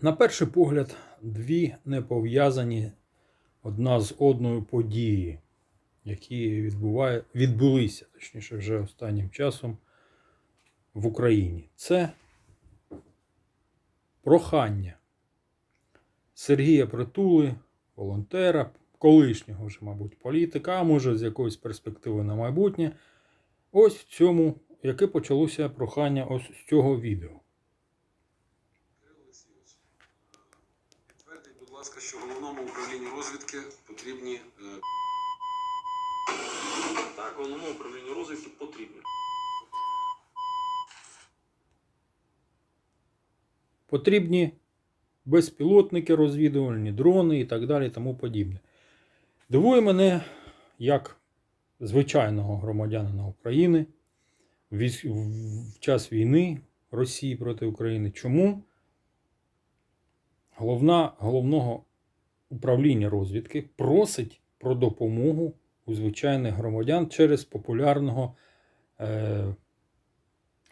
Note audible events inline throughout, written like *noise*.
На перший погляд, дві непов'язані одна з одною події, які відбуває, відбулися, точніше, вже останнім часом в Україні. Це прохання Сергія Притули, волонтера, колишнього вже, мабуть, політика, а може з якоїсь перспективи на майбутнє. Ось в цьому, яке почалося прохання ось з цього відео. Розвідки потрібні е, Так, головному управлінню розвідки потрібно. Потрібні безпілотники розвідувальні, дрони і так далі, тому подібне. Дивує мене, як звичайного громадянина України в час війни Росії проти України. Чому головна, головного управління розвідки просить про допомогу у звичайних громадян через популярного е,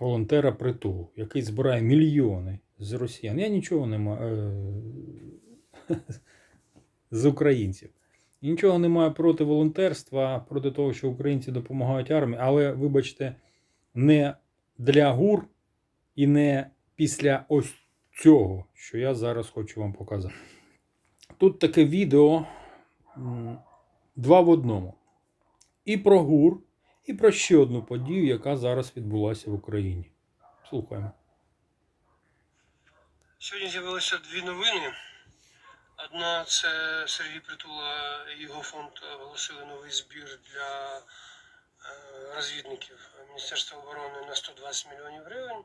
волонтера притулу, який збирає мільйони з росіян. Я нічого не маю е, *laughs* з українців. І Нічого не маю проти волонтерства, проти того, що українці допомагають армії, але, вибачте, не для гур і не після ось цього, що я зараз хочу вам показати. Тут таке відео два в одному. І про гур, і про ще одну подію, яка зараз відбулася в Україні. Слухаємо. Сьогодні з'явилися дві новини. Одна це Сергій Притула і його фонд оголосили новий збір для е, розвідників Міністерства оборони на 120 мільйонів гривень.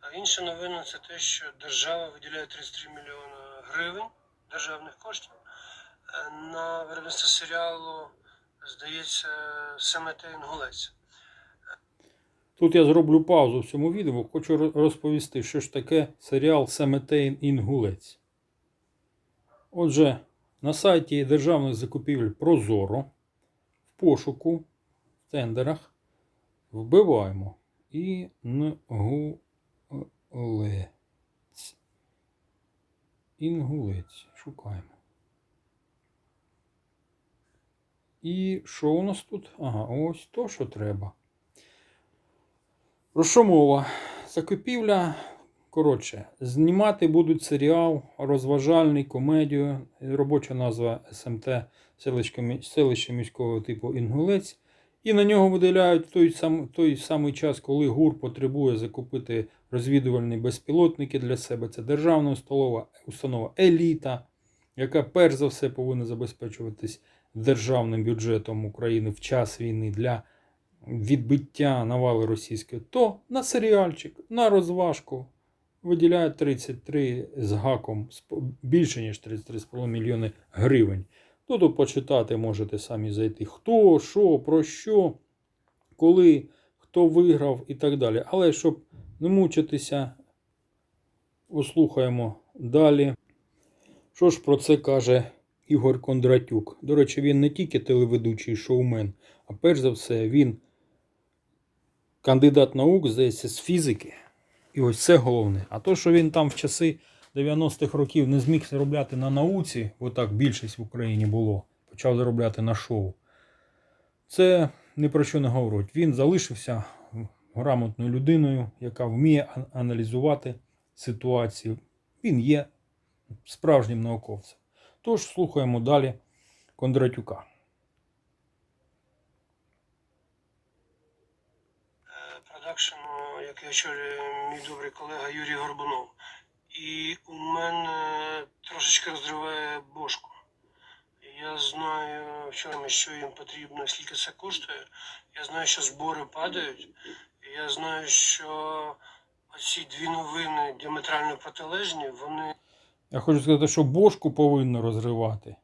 А інша новина це те, що держава виділяє 33 мільйони гривень державних коштів е, на виробництво серіалу, здається, Семете Інгулець. Тут я зроблю паузу в цьому відео. Хочу розповісти, що ж таке серіал Семетейн Інгулець. Отже, на сайті державних закупівель Прозоро в пошуку в тендерах вбиваємо Інгулець. Інгулець. Шукаємо. І що у нас тут? Ага, ось то, що треба. Про що мова? Закупівля. Коротше, знімати будуть серіал розважальний, комедію, робоча назва СМТ селище, міського типу Інгулець. І на нього виділяють той, сам, той самий час, коли ГУР потребує закупити розвідувальні безпілотники для себе. Це державна установа, установа еліта, яка перш за все повинна забезпечуватись державним бюджетом України в час війни для відбиття навали російської, то на серіальчик, на розважку виділяють 33 з гаком більше ніж 33,5 мільйони гривень. Тут почитати можете самі зайти, хто, що, про що, коли, хто виграв і так далі. Але щоб не мучитися, послухаємо далі. Що ж про це каже Ігор Кондратюк? До речі, він не тільки телеведучий шоумен, а перш за все, він кандидат наук, здається, з фізики. І ось це головне. А то, що він там в часи 90-х років не зміг заробляти на науці, бо так більшість в Україні було, почав заробляти на шоу. Це ні про що не говорить. Він залишився грамотною людиною, яка вміє аналізувати ситуацію. Він є справжнім науковцем. Тож слухаємо далі Кондратюка. е, продакшену, який очолює мій добрий колега Юрій Горбунов. І у мене трошечки розриває бошку. Я знаю, в чому що їм потрібно, скільки це коштує. Я знаю, що збори падають. Я знаю, що ці дві новини діаметрально протилежні, вони Я хочу сказати, що бошку повинно розривати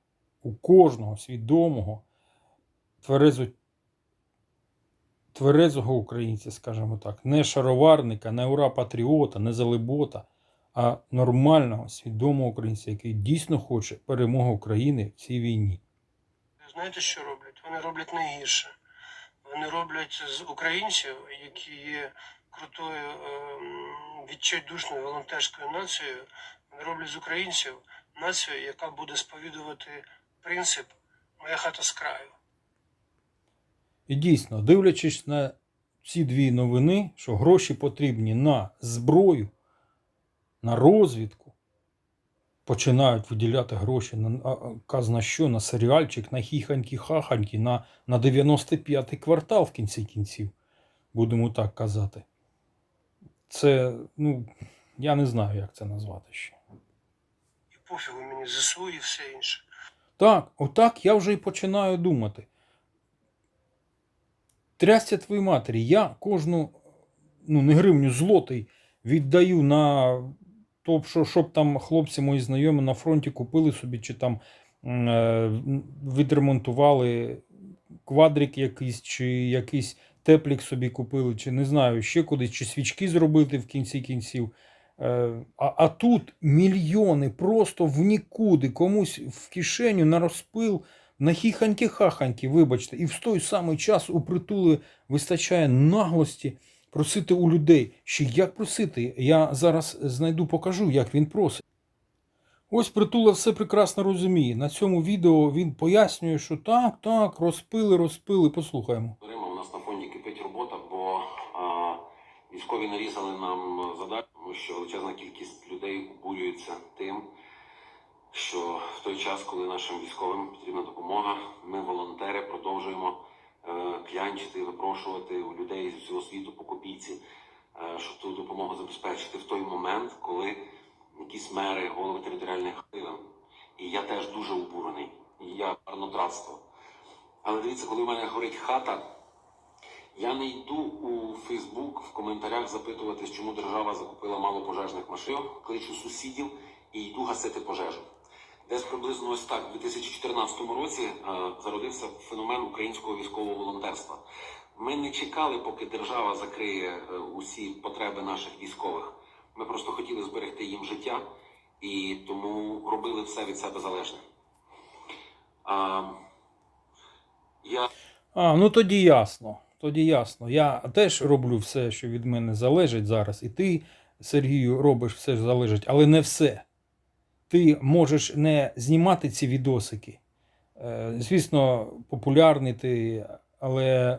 у кожного свідомого, тверезо, тверезого українця, скажімо так, не шароварника, не ура патріота, не залибота, а нормального, свідомого українця, який дійсно хоче перемоги України в цій війні. знаєте, що роблять? Вони роблять найгірше. Вони роблять з українців, які є крутою ем, відчайдушною волонтерською нацією, Вони роблять з українців націю, яка буде сповідувати принцип Моя хата з краю. І дійсно, дивлячись на ці дві новини, що гроші потрібні на зброю, на розвідку, починають виділяти гроші на казна що, на серіальчик, на хіханьки-хаханьки, на, на 95-й квартал в кінці кінців, будемо так казати. Це, ну, я не знаю, як це назвати ще. І пофігу мені ЗСУ і все інше. Так, отак я вже і починаю думати. Трясся твої матері, я кожну ну, не гривню злотий віддаю на то, що, щоб там хлопці мої знайомі на фронті купили собі, чи там е, відремонтували квадрик якийсь, чи якийсь теплік собі купили, чи не знаю, ще кудись, чи свічки зробити в кінці кінців. Е, А, а тут мільйони просто в нікуди, комусь в кишеню на розпил, на хіханьки-хаханьки, вибачте, і в той самий час у притули вистачає наглості просити у людей. Ще як просити? Я зараз знайду, покажу, як він просить. Ось притула все прекрасно розуміє. На цьому відео він пояснює, що так, так, розпили, розпили. Послухаємо. У нас на фонді кипить робота, бо а, військові нарізали нам задачу, тому що величезна кількість людей обурюється тим, що в той час, коли нашим військовим потрібна допомога, ми, волонтери, продовжуємо клянчити, випрошувати у людей з усього світу по копійці, е, щоб ту допомогу забезпечити в той момент, коли якісь мери, голови територіальних сил, і я теж дуже обурений, і я марнотратство. Але дивіться, коли в мене горить хата, я не йду у Фейсбук в коментарях запитуватись, чому держава закупила мало пожежних машин, кличу сусідів і йду гасити пожежу. Десь приблизно ось так, у 2014 році е, зародився феномен українського військового волонтерства. Ми не чекали, поки держава закриє е, усі потреби наших військових. Ми просто хотіли зберегти їм життя і тому робили все від себе залежне. А, я А, ну тоді ясно. Тоді ясно. Я теж роблю все, що від мене залежить зараз. І ти, Сергію, робиш все, що залежить, але не все. Ти можеш не знімати ці відосики. Е, Звісно, популярний ти, але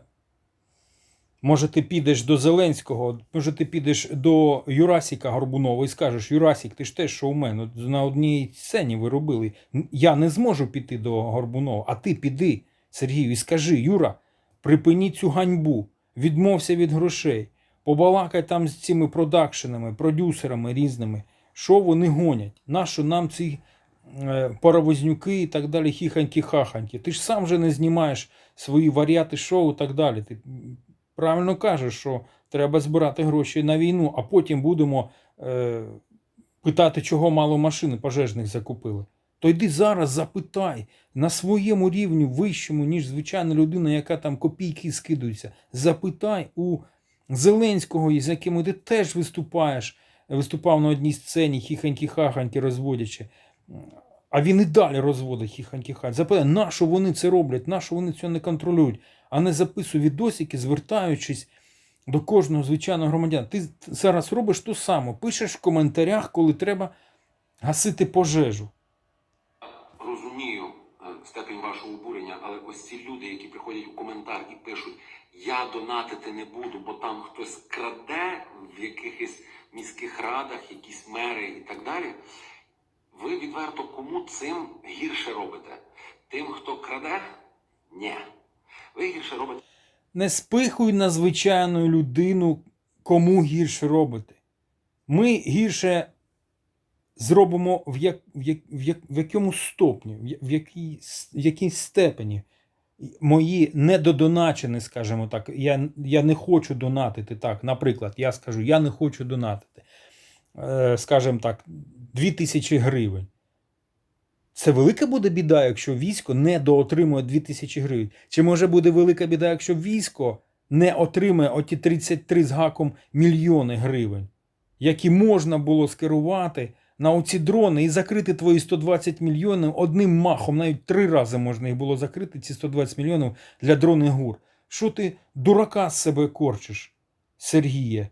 може ти підеш до Зеленського, може ти підеш до Юрасіка Горбунова і скажеш: Юрасік, ти ж теж от на одній сцені ви робили. Я не зможу піти до Горбунова, а ти піди, Сергію, і скажи, Юра, припини цю ганьбу, відмовся від грошей, побалакай там з цими продакшенами, продюсерами різними, що вони гонять, нащо нам ці е, паровознюки і так далі, хіханьки-хаханьки. Ти ж сам же не знімаєш свої варіати шоу і так далі. Ти правильно кажеш, що треба збирати гроші на війну, а потім будемо е, питати, чого мало машин пожежних закупили. То йди зараз запитай на своєму рівні вищому, ніж звичайна людина, яка там копійки скидується. Запитай у Зеленського, з яким ти теж виступаєш, виступав на одній сцені, хіханьки-хаханьки розводячи. А він і далі розводить хіханьки-хаханьки. Запитай, на що вони це роблять, на що вони цього не контролюють, а не записуй відосики, звертаючись до кожного звичайного громадянина. Ти зараз робиш то саме, пишеш в коментарях, коли треба гасити пожежу. розумію е, степень вашого обурення, але ось ці люди, які приходять у коментар і пишуть, я донатити не буду, бо там хтось краде в якихось міських радах, якісь мери і так далі. Ви відверто кому цим гірше робите? Тим, хто краде? Ні. Ви гірше робите Не спихуй на звичайну людину, кому гірше робити. Ми гірше зробимо в, як, в, як, в, якому стопні, в, якій, в якій степені. Мої недодоначені, скажімо так, я, я не хочу донатити так. Наприклад, я скажу, я не хочу донатити, е, скажімо так, 2000 гривень. Це велика буде біда, якщо військо не доотримує 2000 гривень. Чи може буде велика біда, якщо військо не отримає оті 33 з гаком мільйони гривень, які можна було скерувати на оці дрони і закрити твої 120 мільйонів одним махом, навіть три рази можна їх було закрити, ці 120 мільйонів для дрони гур. Що ти дурака з себе корчиш, Сергіє?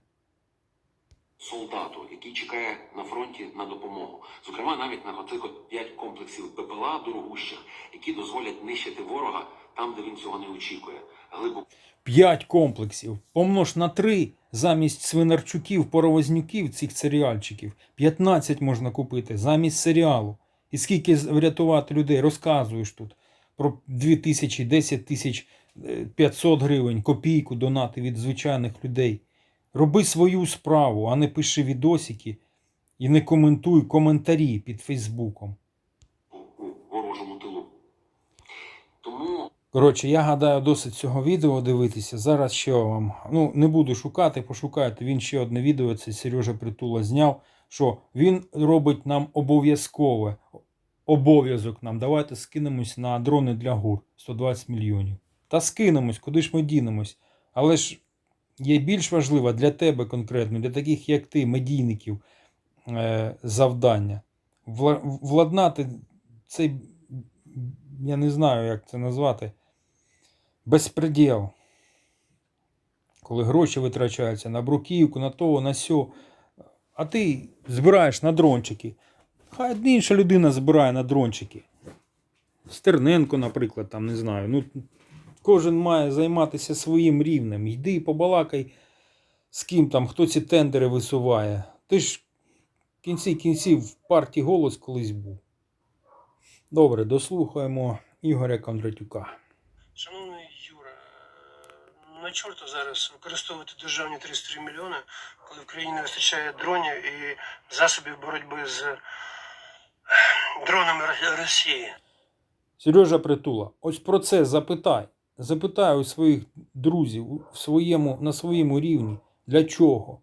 солдату, який чекає на фронті на допомогу. Зокрема, навіть на оцих от п'ять комплексів ППЛА дорогущих, які дозволять нищити ворога там, де він цього не очікує. Глибоко 5 комплексів. Помнож на 3 замість свинарчуків, паровознюків, цих серіальчиків. 15 можна купити замість серіалу. І скільки врятувати людей розказуєш тут про 2 тисячі, 10 тисяч е, 500 гривень, копійку донати від звичайних людей. Роби свою справу, а не пиши відосики і не коментуй коментарі під Фейсбуком. ворожому тилу. Тому Коротше, я гадаю, досить цього відео дивитися. Зараз ще вам. Ну, не буду шукати, пошукайте. Він ще одне відео, це Сережа Притула зняв, що він робить нам обов'язкове. Обов'язок нам. Давайте скинемось на дрони для гур 120 мільйонів. Та скинемось, куди ж ми дінемось. Але ж є більш важливе для тебе конкретно, для таких, як ти, медійників, е, завдання. Вла- Владнати цей, я не знаю, як це назвати, безпреділ. Коли гроші витрачаються на бруківку, на то, на сьо. А ти збираєш на дрончики. Хай інша людина збирає на дрончики. Стерненко, наприклад, там не знаю. Ну, кожен має займатися своїм рівнем. Йди побалакай з ким там, хто ці тендери висуває. Ти ж в кінці кінців в партії голос колись був. Добре, дослухаємо Ігоря Кондратюка. Е, на чорта зараз використовувати державні 33 мільйони, коли в країні не вистачає дронів і засобів боротьби з дронами Росії. Сережа Притула, ось про це запитай. Запитай у своїх друзів в своєму, на своєму рівні. Для чого?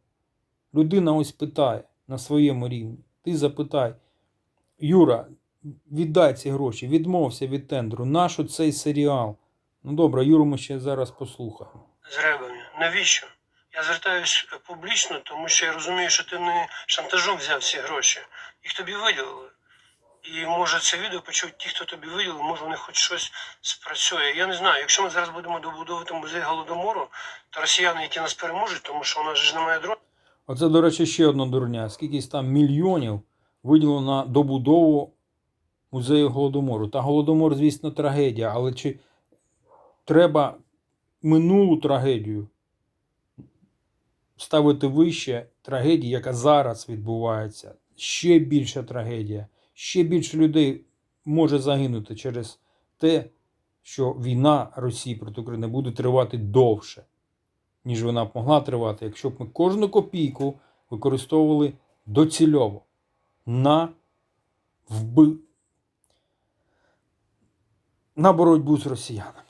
Людина ось питає на своєму рівні. Ти запитай, Юра, віддай ці гроші, відмовся від тендеру. Нащо цей серіал? Ну добре, Юру ми ще зараз послухаємо. З ребами. Навіщо? Я звертаюсь публічно, тому що я розумію, що ти не шантажом взяв ці гроші. Їх тобі виділили. І може це відео почують ті, хто тобі виділив, може вони хоч щось спрацює. Я не знаю, якщо ми зараз будемо добудовувати музей голодомору, то росіяни, які нас переможуть, тому що у нас ж немає дронів, Оце, до речі, ще одна дурня. Скількись там мільйонів виділено на добудову музею Голодомору. Та Голодомор, звісно, трагедія, але чи треба минулу трагедію ставити вище трагедії, яка зараз відбувається? Ще більша трагедія, ще більше людей може загинути через те, що війна Росії проти України буде тривати довше ніж вона б могла тривати, якщо б ми кожну копійку використовували доцільово на вби... на боротьбу з росіянами.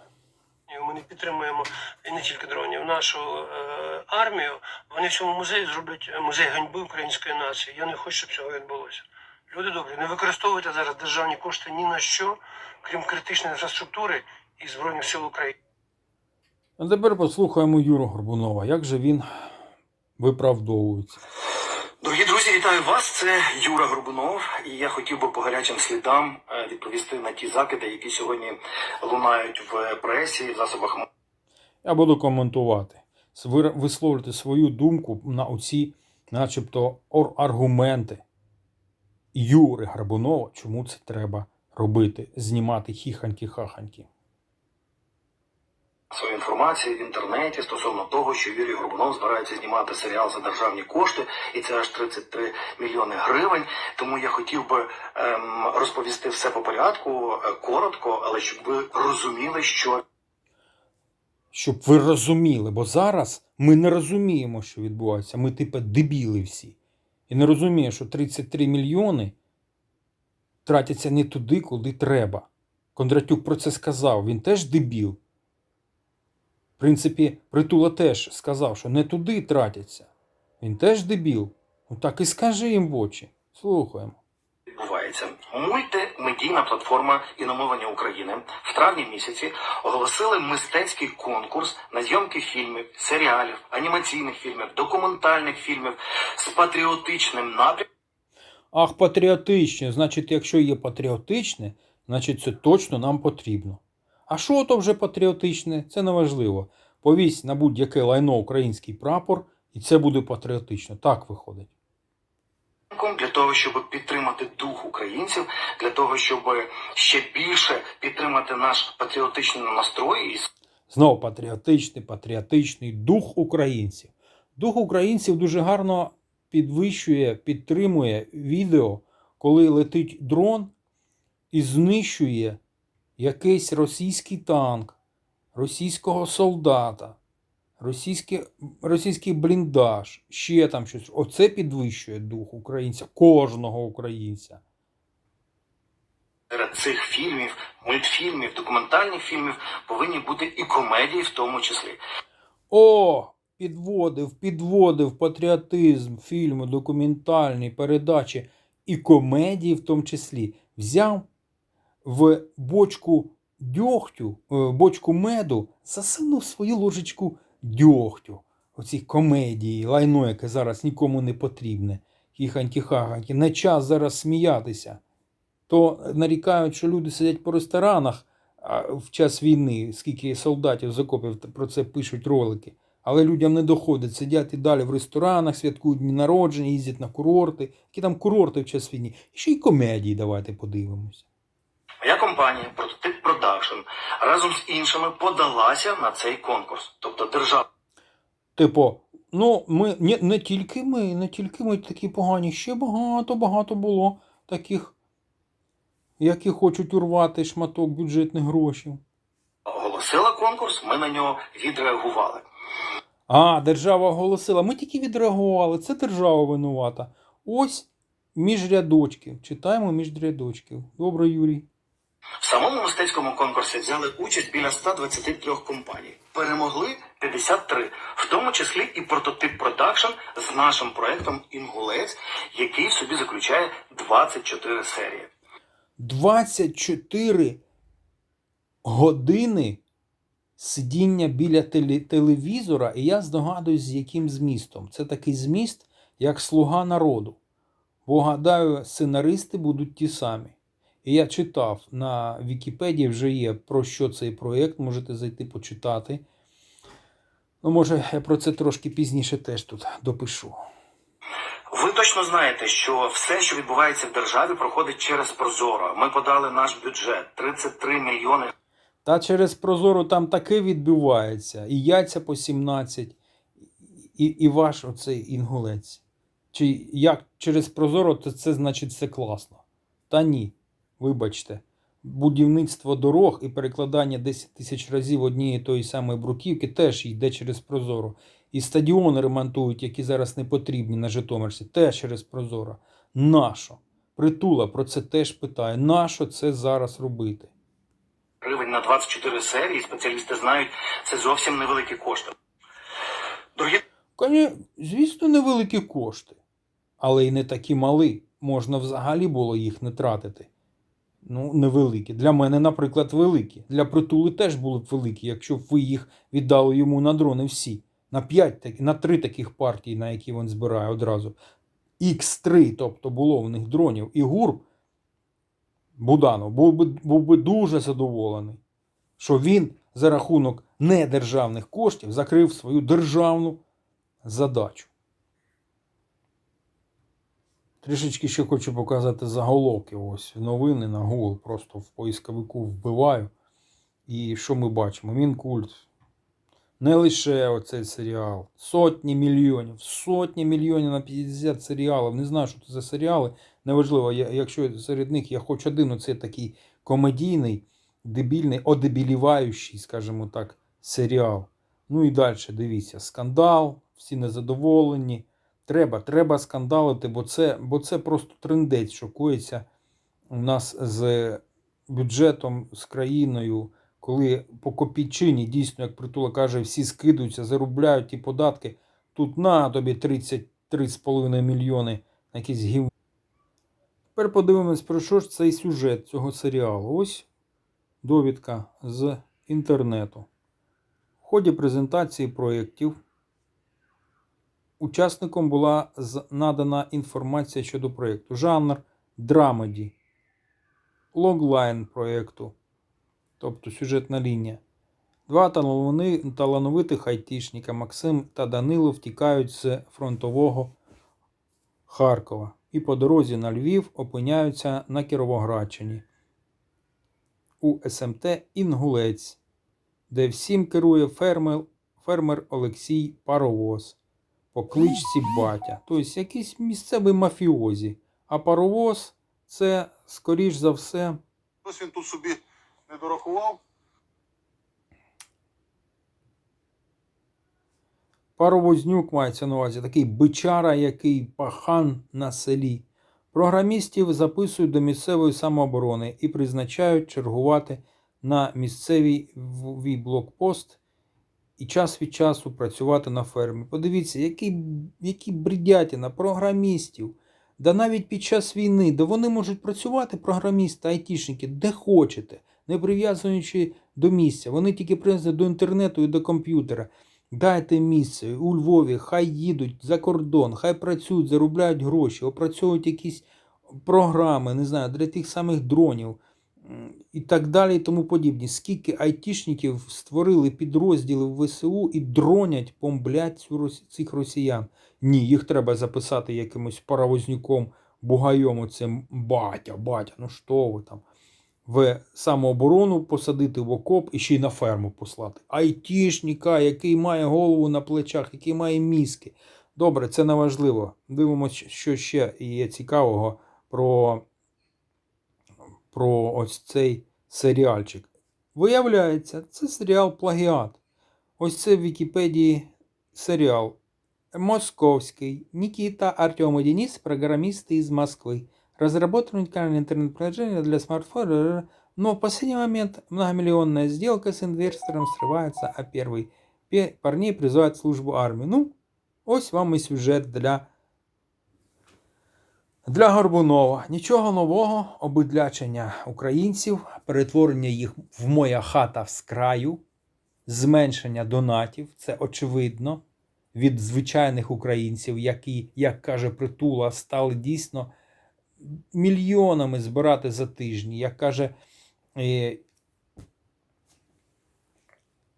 Ми не підтримуємо не тільки дронів, нашу е, армію. Вони в цьому музеї зроблять е, музей ганьби української нації. Я не хочу, щоб цього відбулося. Люди добрі, не використовуйте зараз державні кошти ні на що, крім критичної інфраструктури і Збройних сил України. А тепер послухаємо Юру Горбунова, як же він виправдовується. Друзі, вітаю вас. Це Юра Горбунов, і я хотів би по гарячим слідам е, відповісти на ті закиди, які сьогодні лунають в пресі, в засобах Я буду коментувати, висловлювати свою думку на оці, начебто, аргументи Юри Горбунова, чому це треба робити, знімати хіханьки-хаханьки. Масової інформації в інтернеті стосовно того, що Юрій Горбунов збирається знімати серіал за державні кошти, і це аж 33 мільйони гривень. Тому я хотів би ем, розповісти все по порядку, е, коротко, але щоб ви розуміли, що Щоб ви розуміли, бо зараз ми не розуміємо, що відбувається. Ми, типу, дебіли всі. І не розуміємо, що 33 мільйони тратяться не туди, куди треба. Кондратюк про це сказав. Він теж дебіл. В принципі, Притула теж сказав, що не туди тратяться. Він теж дебіл. Ну так і скажи їм в очі. Слухаємо. відбувається. Мультимедійна платформа іномовлення України в травні місяці оголосили мистецький конкурс на зйомки фільмів, серіалів, анімаційних фільмів, документальних фільмів з патріотичним напрямком. Ах, патріотичне. Значить, якщо є патріотичне, значить це точно нам потрібно. А що то вже патріотичне? Це не важливо. Повісь на будь-яке лайно український прапор, і це буде патріотично. Так виходить. для того, щоб підтримати дух українців, для того, щоб ще більше підтримати наш патріотичний настрой Знову патріотичний, патріотичний дух українців. Дух українців дуже гарно підвищує, підтримує відео, коли летить дрон і знищує якийсь російський танк, російського солдата, російський, російський бліндаж, ще там щось. Оце підвищує дух українця, кожного українця. серед цих фільмів, мультфільмів, документальних фільмів повинні бути і комедії в тому числі. О, підводив, підводив патріотизм, фільми, документальні передачі і комедії в тому числі. Взяв в бочку дьогтю, е, бочку меду, засунув свою ложечку дьогтю. Оці комедії, лайно, яке зараз нікому не потрібне. Хіханькі-хаханькі. Не час зараз сміятися. То нарікають, що люди сидять по ресторанах в час війни, скільки солдатів з окопів про це пишуть ролики. Але людям не доходить, сидять і далі в ресторанах, святкують дні народження, їздять на курорти. Які там курорти в час війни? І ще й комедії давайте подивимося. Моя компанія Прототип Продакшн разом з іншими подалася на цей конкурс. Тобто держава Типу, ну, ми не, не тільки ми, не тільки ми такі погані, ще багато, багато було таких, які хочуть урвати шматок бюджетних грошей. оголосила конкурс, ми на нього відреагували. А, держава оголосила. Ми тільки відреагували. Це держава винувата. Ось між рядочків. Читаємо між рядочків. Добре, Юрій. В самому мистецькому конкурсі взяли участь біля 123 компаній. Перемогли 53, в тому числі і прототип продакшн з нашим проектом Інгулець, який в собі заключає 24 серії. 24 години сидіння біля теле- телевізора, і я здогадуюсь, з яким змістом. Це такий зміст, як слуга народу. Бо гадаю, сценаристи будуть ті самі. І я читав на Вікіпедії вже є про що цей проєкт, можете зайти почитати. Ну, може, я про це трошки пізніше теж тут допишу. Ви точно знаєте, що все, що відбувається в державі, проходить через Прозоро. Ми подали наш бюджет 33 мільйони Та через Прозору там таке відбувається. І яйця по 17, і, і ваш оцей інгулець. Чи як через Прозоро, то це значить все класно. Та ні, вибачте. Будівництво дорог і перекладання 10 тисяч разів однієї тої самої бруківки теж йде через Прозоро. І стадіони ремонтують, які зараз не потрібні на Житомирці, теж через Прозоро. Нащо? Притула про це теж питає. Нащо це зараз робити? гривень на 24 серії. Спеціалісти знають, це зовсім невеликі кошти. Дорогі Коні, звісно, невеликі кошти, але й не такі малі. Можна взагалі було їх не тратити. Ну, невеликі. Для мене, наприклад, великі. Для притули теж були б великі, якщо б ви їх віддали йому на дрони всі. На 5, на 3 таких партії, на які він збирає одразу. Х3, тобто було в них дронів. І ГУР Буданов був би, був би дуже задоволений, що він за рахунок недержавних коштів закрив свою державну задачу. Трішечки ще хочу показати заголовки. Ось новини на Google. Просто в поисковику вбиваю. І що ми бачимо? Мінкульт. Не лише оцей серіал. Сотні мільйонів. Сотні мільйонів на 50 серіалів. Не знаю, що це за серіали. Неважливо, я- якщо серед них є хоч один оцей такий комедійний, дебільний, одебіліваючий, скажімо так, серіал. Ну і далі дивіться, скандал, всі незадоволені. Треба, треба скандалити, бо це, бо це просто трендець, що коїться у нас з бюджетом, з країною, коли по копійчині, дійсно, як притула каже, всі скидуються, заробляють ті податки. Тут на тобі 33,5 мільйони на якісь гів. Тепер подивимось, про що ж цей сюжет цього серіалу. Ось довідка з інтернету. В ході презентації проєктів учасникам була надана інформація щодо проєкту. Жанр драмеді, логлайн проєкту, тобто сюжетна лінія. Два талановитих айтішника Максим та Данило втікають з фронтового Харкова. і по дорозі на Львів опиняються на Кіровоградщині у СМТ Інгулець, де всім керує фермер, фермер Олексій Паровоз по кличці Батя. Тобто якийсь місцевий мафіозі. А паровоз це, скоріш за все, Ось він тут собі не дорахував. Паровознюк мається на увазі, такий бичара, який пахан на селі. Програмістів записують до місцевої самооборони і призначають чергувати на місцевий блокпост і час від часу працювати на фермі. Подивіться, які, які бредятина програмістів. Да навіть під час війни, де вони можуть працювати, програмісти, айтішники, де хочете, не прив'язуючи до місця. Вони тільки прив'язані до інтернету і до комп'ютера. Дайте місце у Львові, хай їдуть за кордон, хай працюють, заробляють гроші, опрацьовують якісь програми, не знаю, для тих самих дронів і так далі, і тому подібні. Скільки айтішників створили підрозділи в ВСУ і дронять, бомблять цю цих росіян. Ні, їх треба записати якимось паровознюком, бугайом, оцим батя, батя, ну що ви там в самооборону посадити в окоп і ще й на ферму послати. Айтішника, який має голову на плечах, який має мізки. Добре, це не важливо. Дивимося, що ще є цікавого про, про ось цей серіальчик. Виявляється, це серіал Плагіат. Ось це в Вікіпедії серіал. Московский. Никита, Артем и Денис, программисты из Москвы. Разработан уникальное интернет-приложение для смартфона, но в последний момент многомиллионная сделка с инвестором срывается, а первый пе- парней призывает в службу армии. Ну, ось вам і сюжет для, для Горбунова. Нічого нового, обидлячення українців, перетворення їх в моя хата з краю, зменшення донатів, це очевидно від звичайних українців, які, як каже Притула, стали дійсно мільйонами збирати за тижні. Як каже е,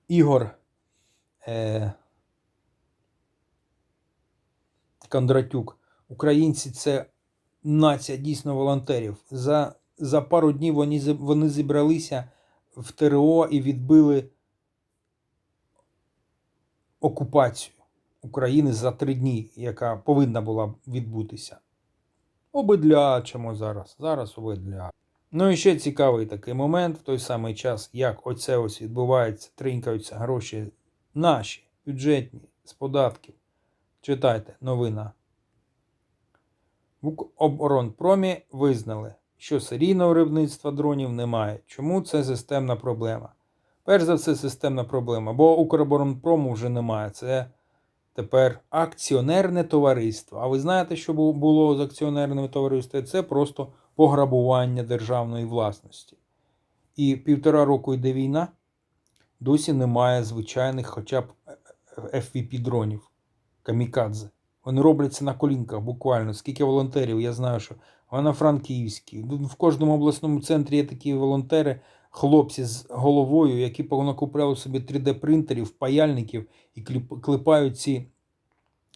Ігор е, Кондратюк, українці це нація дійсно волонтерів. За, за пару днів вони, вони зібралися в ТРО і відбили окупацію. України за три дні, яка повинна була відбутися. Обидлячимо зараз. Зараз обидля. Ну і ще цікавий такий момент в той самий час, як оце ось відбувається, тринькаються гроші наші, бюджетні, з податків. Читайте, новина. В Укроборонпромі визнали, що серійного виробництва дронів немає. Чому це системна проблема? Перш за все, системна проблема, бо Укроборонпрому вже немає. Це тепер акціонерне товариство. А ви знаєте, що було з акціонерними товариствами? Це просто пограбування державної власності. І півтора року йде війна, досі немає звичайних хоча б FVP дронів, камікадзе. Вони робляться на колінках буквально. Скільки волонтерів, я знаю, що вона франківські. В кожному обласному центрі є такі волонтери, хлопці з головою, які понакупляли собі 3D-принтерів, паяльників і клепають ці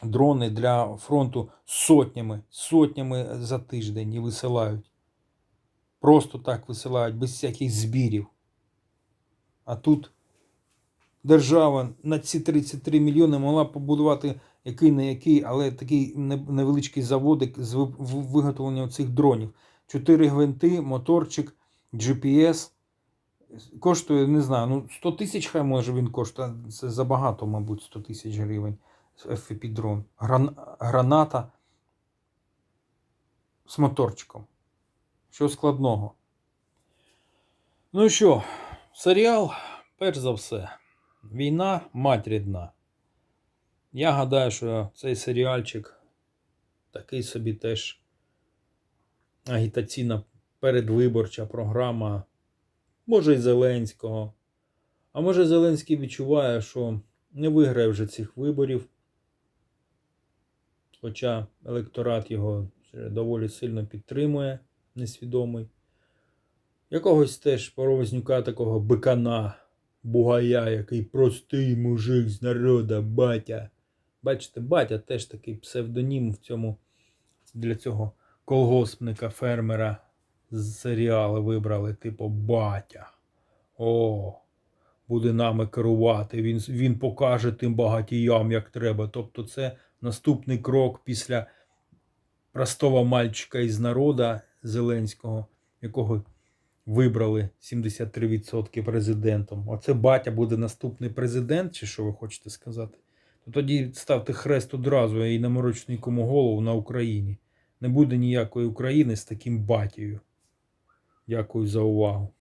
дрони для фронту сотнями, сотнями за тиждень і висилають. Просто так висилають, без всяких збірів. А тут держава на ці 33 мільйони могла побудувати який не який, але такий невеличкий заводик з ви- виготовлення цих дронів. Чотири гвинти, моторчик, GPS. Коштує, не знаю, ну 100 тисяч хай може він коштує. Це забагато, мабуть, 100 тисяч гривень. FPP дрон. Гран... Граната з моторчиком. Що складного? Ну що, серіал, перш за все, війна, мать рідна. Я гадаю, що цей серіальчик такий собі теж агітаційна передвиборча програма. Може, і Зеленського. А може, Зеленський відчуває, що не виграє вже цих виборів. Хоча електорат його доволі сильно підтримує, несвідомий. Якогось теж паровознюка такого бикана, бугая, який простий мужик з народа, батя. Бачите, батя теж такий псевдонім в цьому для цього колгоспника, фермера з серіалу вибрали, типу Батя. О, буде нами керувати. Він, він покаже тим багатіям, як треба. Тобто, це наступний крок після простого мальчика із народа Зеленського, якого вибрали 73% президентом. Оце батя буде наступний президент, чи що ви хочете сказати? То тоді ставте хрест одразу і нікому голову на Україні. Не буде ніякої України з таким батією. Дякую за увагу.